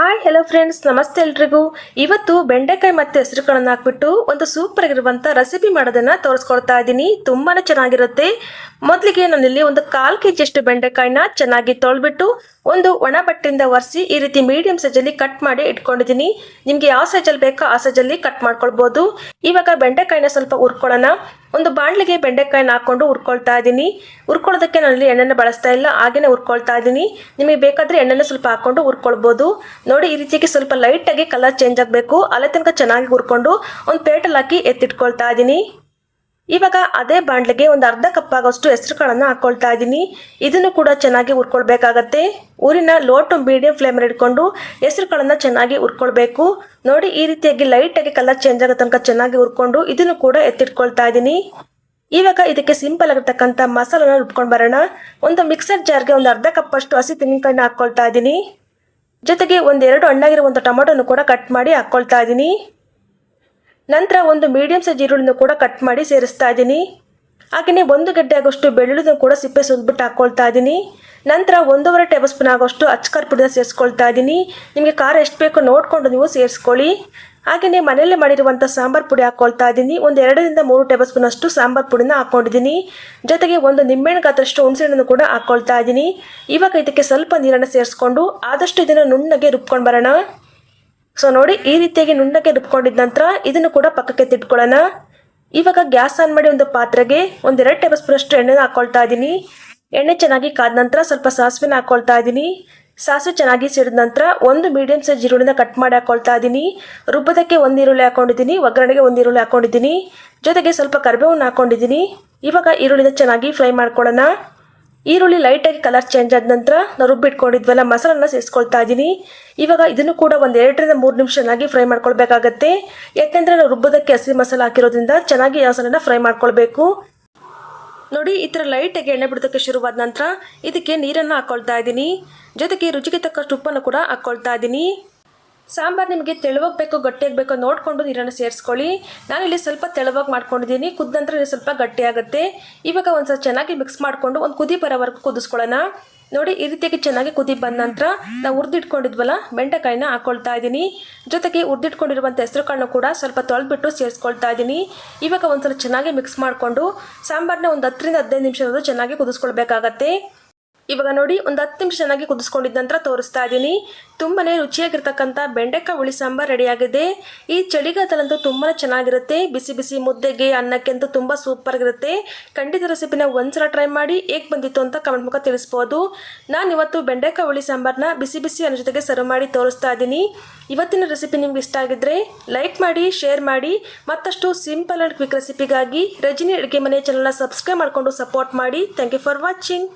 Hi hello friends ನಮಸ್ತೆ ಎಲ್ರಿಗೂ. ಇವತ್ತು ಬೆಂಡೆಕಾಯಿ ಮತ್ತೆ ಹೆಸರುಗಳನ್ನು ಹಾಕ್ಬಿಟ್ಟು ಒಂದು ಸೂಪರ್ ಆಗಿರುವಂಥ ರೆಸಿಪಿ ಮಾಡೋದನ್ನ ತೋರಿಸ್ಕೊಡ್ತಾ ಇದ್ದೀನಿ. ತುಂಬಾನೇ ಚೆನ್ನಾಗಿರುತ್ತೆ. ಮೊದಲಿಗೆ ನಾನಿಲ್ಲಿ ಒಂದು ಕಾಲು ಕೆ ಜಿಯಷ್ಟು ಬೆಂಡೆಕಾಯಿನ ಚೆನ್ನಾಗಿ ತೊಳ್ಬಿಟ್ಟು ಒಂದು ಒಣ ಬಟ್ಟೆಯಿಂದ ಒರೆಸಿ ಈ ರೀತಿ ಮೀಡಿಯಂ ಸೈಜಲ್ಲಿ ಕಟ್ ಮಾಡಿ ಇಟ್ಕೊಂಡಿದ್ದೀನಿ. ನಿಮಗೆ ಯಾವ ಸೈಜಲ್ಲಿ ಬೇಕೋ ಆ ಸೈಜಲ್ಲಿ ಕಟ್ ಮಾಡ್ಕೊಳ್ಬೋದು. ಇವಾಗ ಬೆಂಡೆಕಾಯಿನ ಸ್ವಲ್ಪ ಹುರ್ಕೊಳ್ಳೋಣ. ಒಂದು ಬಾಣಲಿಗೆ ಬೆಂಡೆಕಾಯಿನ ಹಾಕೊಂಡು ಹುರ್ಕೊಳ್ತಾ ಇದ್ದೀನಿ. ಹುರ್ಕೊಳ್ಳೋದಕ್ಕೆ ನಾನಲ್ಲಿ ಎಣ್ಣೆನ ಬಳಸ್ತಾ ಇಲ್ಲ, ಹಾಗೇನೆ ಹುರ್ಕೊಳ್ತಾ ಇದ್ದೀನಿ. ನಿಮಗೆ ಬೇಕಾದರೆ ಎಣ್ಣೆನ ಸ್ವಲ್ಪ ಹಾಕ್ಕೊಂಡು ಹುರ್ಕೊಳ್ಬೋದು. ನೋಡಿ, ಈ ರೀತಿಯಾಗಿ ಸ್ವಲ್ಪ ಲೈಟಾಗಿ ಕಲರ್ ಚೇಂಜ್ ಆಗಬೇಕು. ಅಲ್ಲೇ ತನಕ ಚೆನ್ನಾಗಿ ಹುರ್ಕೊಂಡು ಒಂದು ಪ್ಲೇಟಲ್ಲಿ ಹಾಕಿ ಎತ್ತಿಟ್ಕೊಳ್ತಾ ಇದ್ದೀನಿ. ಇವಾಗ ಅದೇ ಬಾಂಡ್ಲಿಗೆ ಒಂದು ಅರ್ಧ ಕಪ್ ಆಗೋಷ್ಟು ಹೆಸರುಗಳನ್ನು ಹಾಕ್ಕೊಳ್ತಾ ಇದ್ದೀನಿ. ಇದನ್ನು ಕೂಡ ಚೆನ್ನಾಗಿ ಹುರ್ಕೊಳ್ಬೇಕಾಗತ್ತೆ. ಊರಿನ ಲೋಟು ಮೀಡಿಯಂ ಫ್ಲೇಮಲ್ಲಿ ಇಟ್ಕೊಂಡು ಹೆಸರುಗಳನ್ನು ಚೆನ್ನಾಗಿ ಹುರ್ಕೊಳ್ಬೇಕು. ನೋಡಿ, ಈ ರೀತಿಯಾಗಿ ಲೈಟಾಗಿ ಕಲರ್ ಚೇಂಜ್ ಆಗೋ ತನಕ ಚೆನ್ನಾಗಿ ಉರ್ಕೊಂಡು ಇದನ್ನು ಕೂಡ ಎತ್ತಿಟ್ಕೊಳ್ತಾ ಇದ್ದೀನಿ. ಇವಾಗ ಇದಕ್ಕೆ ಸಿಂಪಲ್ ಆಗಿರ್ತಕ್ಕಂಥ ಮಸಾಲನ ರುಬ್ಕೊಂಡು ಬರೋಣ. ಒಂದು ಮಿಕ್ಸರ್ ಜಾರ್ಗೆ ಒಂದು ಅರ್ಧ ಕಪ್ ಅಷ್ಟು ಹಸಿ ತೆಂಗಿನಕಾಯಿನ ಹಾಕ್ಕೊಳ್ತಾ ಇದ್ದೀನಿ. ಜೊತೆಗೆ ಒಂದೆರಡು ಹಣ್ಣಾಗಿರುವಂಥ ಟೊಮೊಟೊನು ಕೂಡ ಕಟ್ ಮಾಡಿ ಹಾಕ್ಕೊಳ್ತಾ ಇದ್ದೀನಿ. ನಂತರ ಒಂದು ಮೀಡಿಯಂ ಸೈಜ್ ಈರುಳ್ಳಿನೂ ಕೂಡ ಕಟ್ ಮಾಡಿ ಸೇರಿಸ್ತಾ ಇದ್ದೀನಿ. ಹಾಗೆಯೇ ಒಂದು ಗಡ್ಡೆ ಆಗೋಷ್ಟು ಬೆಳ್ಳುಳ್ಳಿನೂ ಕೂಡ ಸಿಪ್ಪೆ ಸುಲ್ಬಿಟ್ಟು ಹಾಕ್ಕೊಳ್ತಾ ಇದ್ದೀನಿ. ನಂತರ ಒಂದೂವರೆ ಟೇಬಲ್ ಸ್ಪೂನ್ ಆಗೋಷ್ಟು ಅಚ್ಕಾರ್ ಪುಡಿನ ಸೇರಿಸ್ಕೊಳ್ತಾ ಇದ್ದೀನಿ. ನಿಮಗೆ ಖಾರ ಎಷ್ಟು ಬೇಕೋ ನೋಡಿಕೊಂಡು ನೀವು ಸೇರಿಸ್ಕೊಳ್ಳಿ. ಹಾಗೆಯೇ ಮನೆಯಲ್ಲೇ ಮಾಡಿರುವಂಥ ಸಾಂಬಾರು ಪುಡಿ ಹಾಕ್ಕೊಳ್ತಾ ಇದ್ದೀನಿ. ಒಂದು ಎರಡರಿಂದ ಮೂರು ಟೇಬಲ್ ಸ್ಪೂನ್ ಅಷ್ಟು ಸಾಂಬಾರು ಪುಡಿನ ಹಾಕ್ಕೊಂಡಿದ್ದೀನಿ ಜೊತೆಗೆ ಒಂದು ನಿಂಬೆಹಣ್ಣು ಗಾತ್ರಷ್ಟು ಹುಣಸೆಹಣ್ಣನ್ನು ಕೂಡ ಹಾಕ್ಕೊಳ್ತಾ ಇದ್ದೀನಿ. ಇವಾಗ ಇದಕ್ಕೆ ಸ್ವಲ್ಪ ನೀರನ್ನು ಸೇರಿಸ್ಕೊಂಡು ಆದಷ್ಟು ಇದನ್ನು ನುಣ್ಣಗೆ ರುಬ್ಕೊಂಡು ಬರೋಣ. ಸೊ ನೋಡಿ, ಈ ರೀತಿಯಾಗಿ ನುಣ್ಣಗೆ ರುಬ್ಕೊಂಡಿದ ನಂತರ ಇದನ್ನು ಕೂಡ ಪಕ್ಕಕ್ಕೆ ತಿಟ್ಕೊಳ್ಳೋಣ. ಇವಾಗ ಗ್ಯಾಸ್ ಆನ್ ಮಾಡಿ ಒಂದು ಪಾತ್ರೆಗೆ ಒಂದೆರಡು ಟೇಬಲ್ ಸ್ಪೂನ್ ಅಷ್ಟು ಎಣ್ಣೆನ ಹಾಕೊಳ್ತಾ ಇದ್ದೀನಿ. ಎಣ್ಣೆ ಚೆನ್ನಾಗಿ ಕಾದ ನಂತರ ಸ್ವಲ್ಪ ಸಾಸಿವೆನ ಹಾಕೊಳ್ತಾ ಇದ್ದೀನಿ. ಸಾಸಿವೆ ಚೆನ್ನಾಗಿ ಸಿಡಿದ ನಂತರ ಒಂದು ಮೀಡಿಯಂ ಸೈಜ್ ಈರುಳ್ಳಿನ ಕಟ್ ಮಾಡಿ ಹಾಕೊಳ್ತಾ ಇದ್ದೀನಿ. ರುಬ್ಬದಕ್ಕೆ ಒಂದು ಈರುಳ್ಳಿ ಹಾಕೊಂಡಿದ್ದೀನಿ, ಒಗ್ಗರಣೆಗೆ ಒಂದು ಈರುಳ್ಳಿ ಹಾಕೊಂಡಿದ್ದೀನಿ. ಜೊತೆಗೆ ಸ್ವಲ್ಪ ಕರಿಬೇವನ್ನ ಹಾಕೊಂಡಿದ್ದೀನಿ. ಇವಾಗ ಈರುಳ್ಳಿನ ಚೆನ್ನಾಗಿ ಫ್ರೈ ಮಾಡ್ಕೊಳ್ಳೋಣ. ಈರುಳ್ಳಿ ಲೈಟಾಗಿ ಕಲರ್ ಚೇಂಜ್ ಆದ ನಂತರ ನಾವು ರುಬ್ಬಿಟ್ಕೊಂಡಿದ್ವಲ್ಲ, ಮಸಾಲನ್ನ ಸೇರಿಸ್ಕೊಳ್ತಾ ಇದ್ದೀನಿ. ಇವಾಗ ಇದನ್ನು ಕೂಡ ಒಂದು ಎರಡರಿಂದ ಮೂರು ನಿಮಿಷ ಫ್ರೈ ಮಾಡ್ಕೊಳ್ಬೇಕಾಗತ್ತೆ. ಯಾಕೆಂದರೆ ನಾವು ರುಬ್ಬೋದಕ್ಕೆ ಹಸಿ ಮಸಾಲ ಹಾಕಿರೋದ್ರಿಂದ ಚೆನ್ನಾಗಿ ಮಸಾಲನ ಫ್ರೈ ಮಾಡ್ಕೊಳ್ಬೇಕು. ನೋಡಿ, ಈ ಥರ ಲೈಟಾಗಿ ಎಣ್ಣೆ ಬಿಡೋದಕ್ಕೆ ಶುರುವಾದ ನಂತರ ಇದಕ್ಕೆ ನೀರನ್ನು ಹಾಕ್ಕೊಳ್ತಾ ಇದ್ದೀನಿ. ಜೊತೆಗೆ ರುಚಿಗೆ ತಕ್ಕಷ್ಟು ಉಪ್ಪನ್ನು ಕೂಡ ಹಾಕ್ಕೊಳ್ತಾ ಇದ್ದೀನಿ. ಸಾಂಬಾರು ನಿಮಗೆ ತೆಳುವಾಗಿ ಬೇಕೋ ಗಟ್ಟಿಯಾಗಿ ನೋಡಿಕೊಂಡು ನೀರನ್ನು ಸೇರಿಸ್ಕೊಳ್ಳಿ. ನಾನು ಇಲ್ಲಿ ಸ್ವಲ್ಪ ತೆಳುವಾಗಿ ಮಾಡ್ಕೊಂಡಿದ್ದೀನಿ. ಕುದ್ದ ನಂತರ ಇದು ಸ್ವಲ್ಪ ಗಟ್ಟಿಯಾಗುತ್ತೆ ಇವಾಗ ಒಂದು ಚೆನ್ನಾಗಿ ಮಿಕ್ಸ್ ಮಾಡಿಕೊಂಡು ಒಂದು ಕುದಿ ಬರೋವರೆಗೂ ಕುದಿಸ್ಕೊಳ್ಳೋಣ. ನೋಡಿ, ಈ ರೀತಿಯಾಗಿ ಚೆನ್ನಾಗಿ ಕುದಿ ಬಂದ ನಂತರ ನಾವು ಹುರಿದಿಟ್ಕೊಂಡಿದ್ವಲ್ಲ, ಬೆಂಡೆಕಾಯಿನ ಹಾಕ್ಕೊಳ್ತಾ ಇದ್ದೀನಿ ಜೊತೆಗೆ ಹುರಿದಿಟ್ಕೊಂಡಿರುವಂಥ ಹೆಸರು ಕಾಳನ್ನು ಕೂಡ ಸ್ವಲ್ಪ ತೊಳೆದ್ಬಿಟ್ಟು ಸೇರಿಸ್ಕೊಳ್ತಾ ಇದ್ದೀನಿ ಇವಾಗ ಒಂದ್ಸಲ ಚೆನ್ನಾಗಿ ಮಿಕ್ಸ್ ಮಾಡಿಕೊಂಡು ಸಾಂಬಾರನ್ನ ಒಂದು ಹತ್ತರಿಂದ ಹದಿನೈದು ನಿಮಿಷ ಚೆನ್ನಾಗಿ ಕುದಿಸ್ಕೊಳ್ಬೇಕಾಗತ್ತೆ. ಇವಾಗ ನೋಡಿ ಒಂದು ಹತ್ತು ನಿಮಿಷ ಚೆನ್ನಾಗಿ ಕುದಿಸ್ಕೊಂಡಿದ್ದ ನಂತರ ತೋರಿಸ್ತಾ ಇದ್ದೀನಿ ತುಂಬನೇ ರುಚಿಯಾಗಿರ್ತಕ್ಕಂಥ ಬೆಂಡೆಕಾಯಿ ಹುಳಿ ಸಾಂಬಾರು ರೆಡಿಯಾಗಿದೆ ಈ ಚಳಿಗಾಲದಲ್ಲಂತೂ ತುಂಬಾ ಚೆನ್ನಾಗಿರುತ್ತೆ. ಬಿಸಿ ಬಿಸಿ ಮುದ್ದೆಗೆ ಅನ್ನಕ್ಕೆ ಅಂತೂ ತುಂಬ ಸೂಪರ್ ಆಗಿರುತ್ತೆ. ಖಂಡಿತ ರೆಸಿಪಿನ ಒಂದ್ಸಲ ಟ್ರೈ ಮಾಡಿ ಹೇಗೆ ಬಂದಿತ್ತು ಅಂತ ಕಮೆಂಟ್ ಮುಖ ತಿಳಿಸ್ಬೋದು. ನಾನು ಇವತ್ತು ಬೆಂಡೆಕಾಯಿ ಹುಳಿ ಸಾಂಬಾರನ್ನ ಬಿಸಿ ಬಿಸಿ ಅನ್ನೋ ಜೊತೆಗೆ ಸರ್ವ್ ಮಾಡಿ ತೋರಿಸ್ತಾ ಇದ್ದೀನಿ ಇವತ್ತಿನ ರೆಸಿಪಿ ನಿಮ್ಗೆ ಇಷ್ಟ ಆಗಿದ್ರೆ ಲೈಕ್ ಮಾಡಿ ಶೇರ್ ಮಾಡಿ, ಮತ್ತಷ್ಟು ಸಿಂಪಲ್ ಅಂಡ್ ಕ್ವಿಕ್ ರೆಸಿಪಿಗಾಗಿ ರಜಿನಿ ಅಡುಗೆ ಮನೆ ಚಾನಲ್ನ ಸಬ್ಸ್ಕ್ರೈಬ್ ಮಾಡಿಕೊಂಡು ಸಪೋರ್ಟ್ ಮಾಡಿ. Thank you for watching